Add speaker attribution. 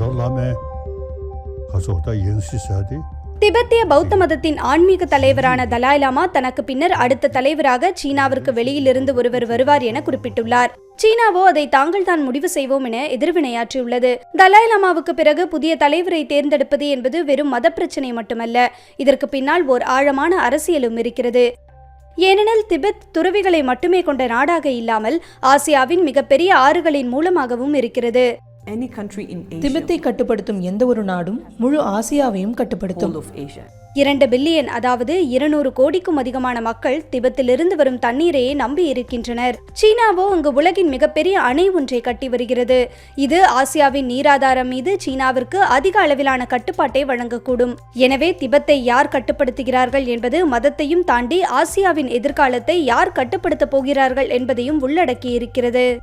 Speaker 1: அதல்லாம சாதி?
Speaker 2: திபெத்திய பௌத்த மதத்தின் ஆன்மீக தலைவரான தலாய்லாமா தனக்கு பின்னர் அடுத்த தலைவராக சீனாவிற்கு வெளியிலிருந்து ஒருவர் வருவார் என குறிப்பிட்டுள்ளார். சீனாவோ அதை தாங்கள் தான் முடிவு செய்வோம் என எதிர்வினையாற்றியுள்ளது. தலாய்லாமாவுக்கு பிறகு புதிய தலைவரை தேர்ந்தெடுப்பது என்பது வெறும் மத பிரச்சனை மட்டுமல்ல இதற்கு பின்னால் ஓர் ஆழமான அரசியலும் இருக்கிறது. ஏனெனில் திபெத் துறவிகளை மட்டுமே கொண்ட நாடாக இல்லாமல் ஆசியாவின் மிகப்பெரிய ஆறுகளின் மூலமாகவும் இருக்கிறது.
Speaker 3: திபெத்தை கட்டுப்படுத்தும் எந்த ஒரு நாடும் முழு ஆசியாவையும் கட்டுப்படுத்தும்.
Speaker 2: இரண்டு பில்லியன் அதாவது இருநூறு கோடிக்கும் அதிகமான மக்கள் திபெத்திலிருந்து வரும் தண்ணீரையே நம்பி இருக்கின்றனர். சீனாவோ அங்கு உலகின் மிகப்பெரிய அணை ஒன்றை கட்டி வருகிறது. இது ஆசியாவின் நீராதாரம் மீது சீனாவிற்கு அதிக அளவிலான கட்டுப்பாட்டை வழங்கக்கூடும். எனவே திபெத்தை யார் கட்டுப்படுத்துகிறார்கள் என்பது மதத்தையும் தாண்டி ஆசியாவின் எதிர்காலத்தை யார் கட்டுப்படுத்தப் போகிறார்கள் என்பதையும் உள்ளடக்கி இருக்கிறது